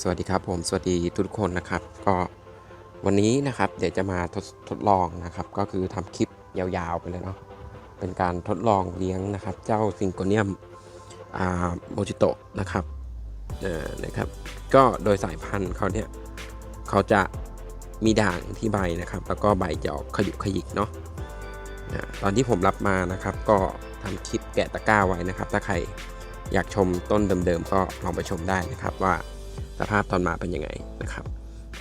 สวัสดีครับผมสวัสดีทุกคนนะครับก็วันนี้นะครับเดี๋ยวจะมาทดทดลองนะครับ ก็คือทำคลิปยาวๆไปเลยเนาะเป็นการทดลองเลี้ยงนะครับ เจ้าซิงโกเนียมอ่าโมจิโตะนะครับเอ่อนะครับ ก็โดยสายพันธุ์เขาเนี่ยเขาจะมีด่างที่ใบนะครับ แล้วก็ใบจะออกขยุกขยิกเนาะอ่าตอนที่ผมรับมานะครับ ก็ทำคลิปแกะตะกร้าไว้นะครับ ถ้าใครอยากชมต้นเดิมๆก็ลองไปชมได้นะครับว่า สภาพตอนมาเป็นยังไงนะครับ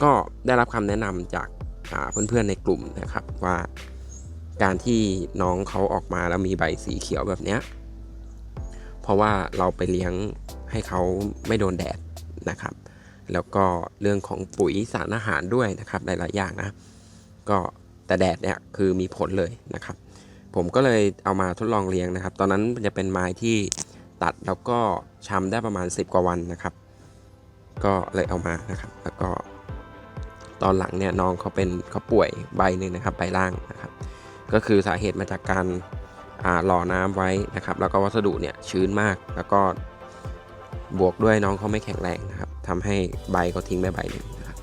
ก็ได้รับคำแนะนำจากาเพื่อนๆในกลุ่มนะครับว่าการที่น้องเขาออกมาแล้วมีใบสีเขียวแบบเนี้ยเพราะว่าเราไปเลี้ยงให้เขาไม่โดนแดดนะครับ แล้วก็เรื่องของปุ๋ยสารอาหารด้วยนะครับหลายๆอย่างนะ ก็แต่แดดเนี่ยคือมีผลเลยนะครับ ผมก็เลยเอามาทดลองเลี้ยงนะครับ ตอนนั้นจะเป็นไม้ที่ตัดแล้วก็ชำได้ประมาณ 10 กว่าวันนะครับ ก็เลยเอามานะครับ แล้วก็ตอนหลังเนี่ยน้องเขาเป็นเขาป่วยใบหนึ่งนะครับใบล่างนะครับ ก็คือสาเหตุมาจากการหล่อน้ำไว้นะครับ แล้วก็วัสดุเนี่ยชื้นมาก แล้วก็บวกด้วยน้องเขาไม่แข็งแรงนะครับทำให้ใบเขาทิ้งไปใบหนึ่งนะครับ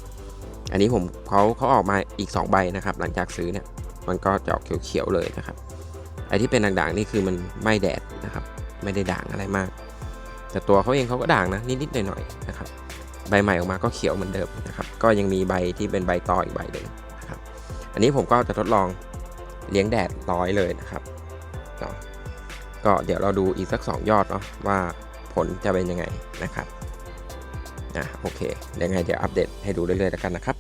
อันนี้ผมเขาเขาออกมาอีก 2 ใบนะครับ หลังจากซื้อเนี่ยมันก็จะออกเขียวๆเลยนะครับไอ้ที่เป็นด่างๆนี่คือมันไม่แดดนะครับ ไม่ได้ด่างอะไรมาก แต่ตัวเขาเองเขาก็ด่างนะนิดๆหน่อยๆนะครับ ใบใหม่ออกมาก็เขียวเหมือนเดิมนะครับ ก็ยังมีใบที่เป็นใบตออีกใบหนึ่งนะครับ อันนี้ผมก็จะทดลองเลี้ยงแดดร้อยเลยนะครับเนาะก็เดี๋ยวเราดูอีกสัก 2 ยอดเนาะว่าผลจะเป็นยังไงนะครับอะโอเคยังไงเดี๋ยวอัปเดตให้ดูเรื่อยๆแล้วกันนะครับ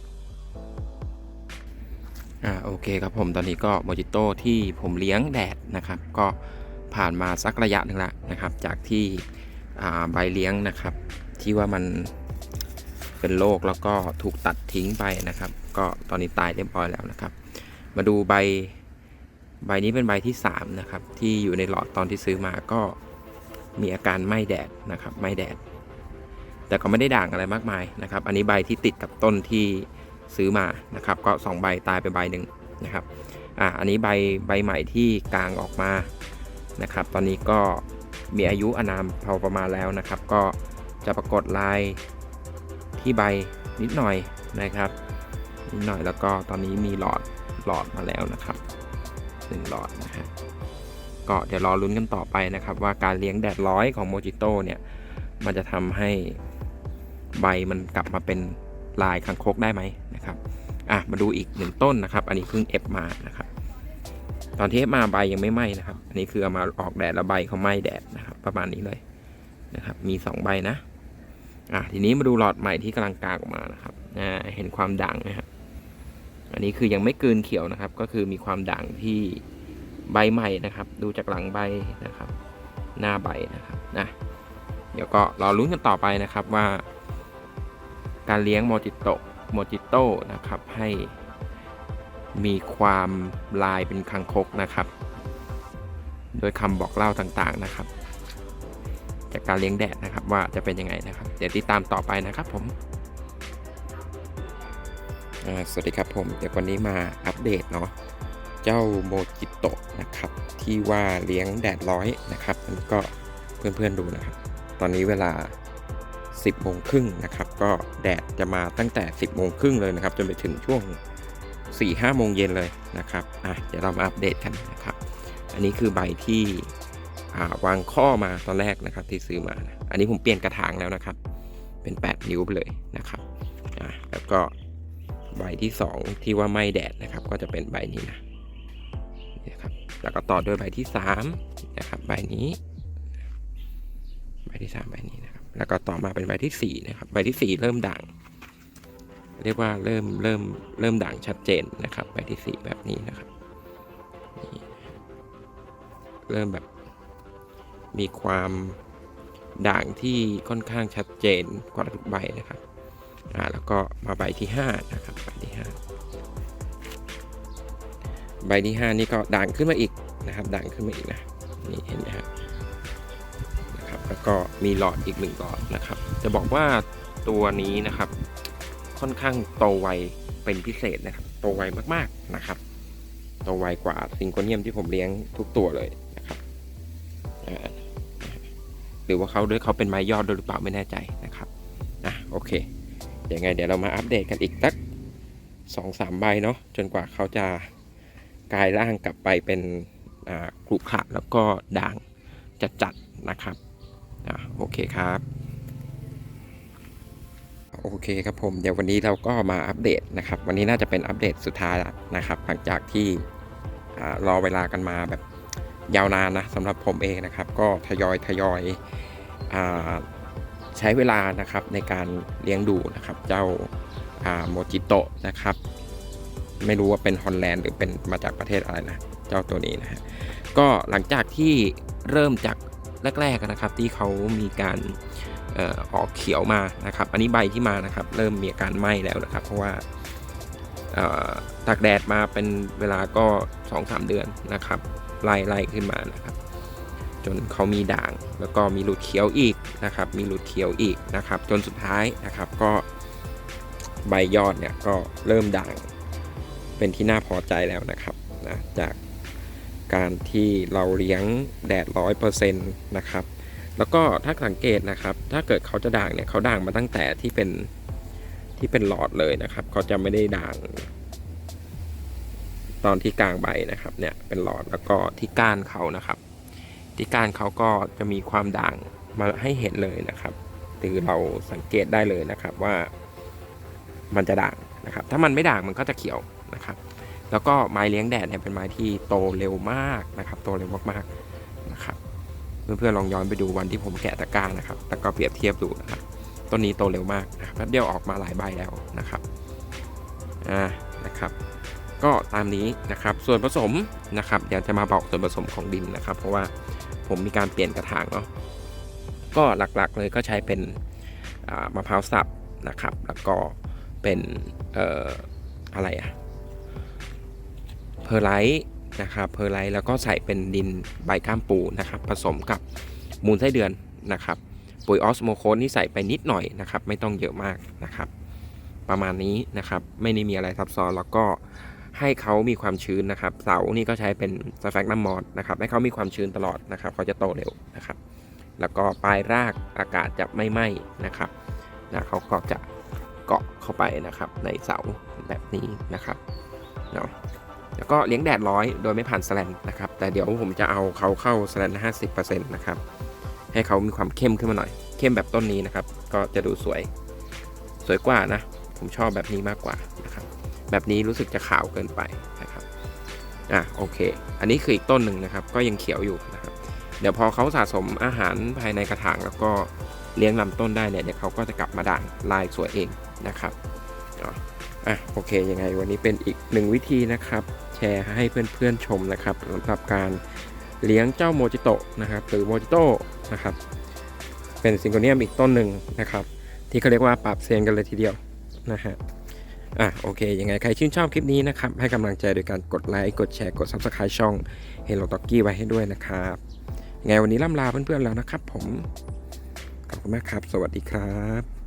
อ่าโอเคครับผมตอนนี้ก็โมจิโต้ที่ผมเลี้ยงแดดนะครับ ก็ผ่านมาสักระยะหนึ่งแล้วนะครับ จากที่อ่าใบเลี้ยงนะครับ ที่ว่ามัน เป็นโรคแล้วก็ถูกตัดทิ้งไปนะครับ ก็ตอนนี้ตายเรียบร้อยแล้วนะครับ มาดูใบใบนี้เป็นใบที่3นะครับที่อยู่ในหลอดตอนที่ซื้อมาก็มีอาการไหม้แดดนะครับไหม้แดด แต่ก็ไม่ได้ด่างอะไรมากมายนะครับ อันนี้ใบที่ติดกับต้นที่ซื้อมานะครับ ก็ 2 ใบตายไปใบหนึ่งนะครับอ่าอันนี้ใบใบใหม่ที่กลางออกมานะครับ ตอนนี้ก็มีอายุอนามพอประมาณแล้วนะครับ ก็จะปรากฏลาย ที่ใบนิดหน่อยนะครับนิดหน่อยแล้วก็ตอนนี้มีหลอดหลอดมาแล้วนะครับหนึ่งหลอดนะฮะก็เดี๋ยวรอลุ้นกันต่อไปนะครับ ว่าการเลี้ยงแดดร้อยของโมจิโต้เนี่ยมันจะทำให้ใบมันกลับมาเป็นลายคังคกได้ไหมนะครับอะมาดูอีกหนึ่งต้นนะครับ อันนี้เพิ่งเอฟมานะครับตอนที่เอฟมาใบยังไม่ไหม้นะครับ อันนี้คือเอามาออกแดดแล้วใบเขาไหม้แดดนะครับ ประมาณนี้เลยนะครับ มีสองใบนะ อะทีนี้มาดูหลอดใหม่ที่กำลังกางออกมานะครับอ่าเห็นความด่างนะครับอันนี้คือยังไม่กืนเขียวนะครับ ก็คือมีความด่างที่ใบใหม่นะครับ ดูจากหลังใบนะครับ หน้าใบนะครับนะเดี๋ยวก็รอลุ้นกันต่อไปนะครับว่า การเลี้ยงโมจิโตโมจิโต้นะครับให้มีความลายเป็นคังคกนะครับ โดยคำบอกเล่าต่างๆนะครับ จากการเลี้ยงแดดนะครับ ว่าจะเป็นยังไงนะครับ เดี๋ยวติดตามต่อไปนะครับผมสวัสดีครับผม เดี๋ยววันนี้มาอัปเดตเนาะเจ้าโมจิโตะนะครับ ที่ว่าเลี้ยงแดดร้อยนะครับอันนี้ก็เพื่อนๆดูนะครับ ตอนนี้เวลา 10โมงครึ่งนะครับ ก็แดดจะมาตั้งแต่ 10โมงครึ่งเลยนะครับ จนไปถึงช่วง 4-5โมงเย็นเลยนะครับอะเดี๋ยวเรามาอัปเดตกันนะครับ อันนี้คือใบที่ วางข้อมาตอนแรกนะครับที่ซื้อมานะอันนี้ผมเปลี่ยนกระถางแล้วนะครับ เป็น 8 นิ้วไปเลยนะครับแล้วก็ใบที่ 2 ที่ว่าไม่แดดนะครับ ก็จะเป็นใบนี้นะนะครับแล้วก็ต่อด้วยใบที่3นะครับใบนี้ ใบที่ 3 ใบนี้นะครับ แล้วก็ต่อมาเป็นใบที่ 4 นะครับ ใบที่ 4 เริ่มด่างเรียกว่าเริ่มเริ่มเริ่มด่างชัดเจนนะครับ ใบที่ 4 แบบนี้นะครับเริ่มแบบ มีความด่างที่ค่อนข้างชัดเจนกว่าทุกใบนะครับอ่าแล้วก็มาใบที่ 5 นะครับใบที่ 5 ใบที่ 5 นี่ก็ด่างขึ้นมาอีกนะครับ ด่างขึ้นมาอีกนะนี่เห็นไหมครับนะครับแล้วก็มีหลอดอีกหนึ่งหลอดนะครับ จะบอกว่าตัวนี้นะครับ ค่อนข้างโตไวเป็นพิเศษนะครับ โตไวมากๆนะครับโตไวกว่าซิงโกเนียมที่ผมเลี้ยงทุกตัวเลยนะครับอ่า หรือว่าเขาด้วยเขาเป็นไม้ยอดด้วยหรือเปล่าไม่แน่ใจนะครับอะโอเคยังไงเดี๋ยวเรามาอัปเดตกันอีกสักสองสามใบเนาะจนกว่าเขาจะกลายร่างกลับไปเป็นอ่ากรุขระแล้วก็ด่างจัดๆนะครับอะโอเคครับโอเคครับผมเดี๋ยววันนี้เราก็มาอัปเดตนะครับ วันนี้น่าจะเป็นอัปเดตสุดท้ายแล้วนะครับ หลังจากที่รอเวลากันมาแบบ ยาวนานนะสำหรับผมเองนะครับ ก็ทยอยทยอยอใช้เวลานะครับในการเลี้ยงดูนะครับ เจ้าโมจิโตะนะครับ ไม่รู้ว่าเป็นฮอลแลนด์หรือเป็นมาจากประเทศอะไรนะ เจ้าตัวนี้นะฮะก็หลังจากที่เริ่มจากแรกๆนะครับที่เขามีการออกเขียวมานะครับ อันนี้ใบที่มานะครับ เริ่มมีอาการไหม้แล้วนะครับ เพราะว่า ตากแดดมาเป็นเวลาก็ 2-3 เดือนนะครับไล่ไล่ขึ้นมานะครับ จนเขามีด่างแล้วก็มีหลุดเขียวอีกนะครับ มีหลุดเขียวอีกนะครับ จนสุดท้ายนะครับก็ใบยอดเนี่ยก็เริ่มด่างเป็นที่น่าพอใจแล้วนะครับนะจากการที่เราเลี้ยงแดดร้อยเปอร์เซ็นต์นะครับ แล้วก็ถ้าสังเกตนะครับ ถ้าเกิดเขาจะด่างเนี่ยเขาด่างมาตั้งแต่ที่เป็น ที่เป็นหลอดเลยนะครับเขาจะไม่ได้ด่าง ตอนที่กลางใบนะครับ เนี่ยเป็นหลอดแล้วก็ที่ก้านเขานะครับ ที่ก้านเขาก็จะมีความด่างมาให้เห็นเลยนะครับคือเราสังเกตได้เลยนะครับว่า มันจะด่างนะครับ ถ้ามันไม่ด่างมันก็จะเขียวนะครับ แล้วก็ไม้เลี้ยงแดดเนี่ยเป็นไม้ที่โตเร็วมากนะครับ โตเร็วมากๆนะครับเพื่อนๆลองย้อนไปดูวันที่ผมแกะตะกร้านะครับ แล้วก็เปรียบเทียบดูนะครับ ต้นนี้โตเร็วมากนะครับแป๊บเดียวออกมาหลายใบแล้วนะครับอ่านะครับ ก็ตามนี้นะครับ ส่วนผสมนะครับเดี๋ยวจะมาบอกส่วนผสมของดินนะครับ เพราะว่าผมมีการเปลี่ยนกระถางเนาะก็หลักๆเลยก็ใช้เป็นมะพร้าวสับนะครับ แล้วก็เป็นเอ่ออะไรอะเพอร์ไลท์นะครับเพอร์ไลท์แล้วก็ใส่เป็นดินใบก้ามปูนะครับ ผสมกับมูลไส้เดือนนะครับ ปุ๋ยออสโมโคนนี่ใส่ไปนิดหน่อยนะครับ ไม่ต้องเยอะมากนะครับ ประมาณนี้นะครับ ไม่ได้มีอะไรซับซ้อนแล้วก็ให้เขามีความชื้นนะครับ เสานี่ก็ใช้เป็นสแฟกน้ำมอดนะครับ ให้เขามีความชื้นตลอดนะครับ เขาจะโตเร็วนะครับ แล้วก็ปลายรากอากาศจะไม่ไหม้นะครับนะเขาก็จะเกาะเข้าไปนะครับในเสาแบบนี้นะครับเนาะแล้วก็เลี้ยงแดดร้อยโดยไม่ผ่านสแลนนะครับ แต่เดี๋ยวผมจะเอาเขาเข้าสแลนห้าสิบเปอร์เซ็นต์นะครับ ให้เขามีความเข้มขึ้นมาหน่อย เข้มแบบต้นนี้นะครับ ก็จะดูสวย สวยกว่านะ ผมชอบแบบนี้มากกว่านะครับ แบบนี้รู้สึกจะขาวเกินไปนะครับ อะโอเค อันนี้คืออีกต้นหนึ่งนะครับ ก็ยังเขียวอยู่นะครับ เดี๋ยวพอเขาสะสมอาหารภายในกระถางแล้วก็เลี้ยงลำต้นได้เนี่ย เดี๋ยวเขาก็จะกลับมาด่างลายสวยเองนะครับอะโอเคยังไงวันนี้เป็นอีกหนึ่งวิธีนะครับ แชร์ให้เพื่อนๆชมนะครับสำหรับการ เลี้ยงเจ้าโมจิโตะนะครับหรือโมจิโตะนะครับเป็นซิงโกเนียมอีกต้นหนึ่งนะครับ ที่เขาเรียกว่าปรับเซียนกันเลยทีเดียวนะฮะอะโอเค ยังไงใครชื่นชอบคลิปนี้นะครับ ให้กำลังใจโดยการกดไลค์ กดแชร์ กด Subscribe ช่อง Hello t o k i ไว้ให้ด้วยนะครับยังไงวันนี้ล่ำลาเพื่อนๆแล้วนะครับผม ขอบคุณมากครับ สวัสดีครับ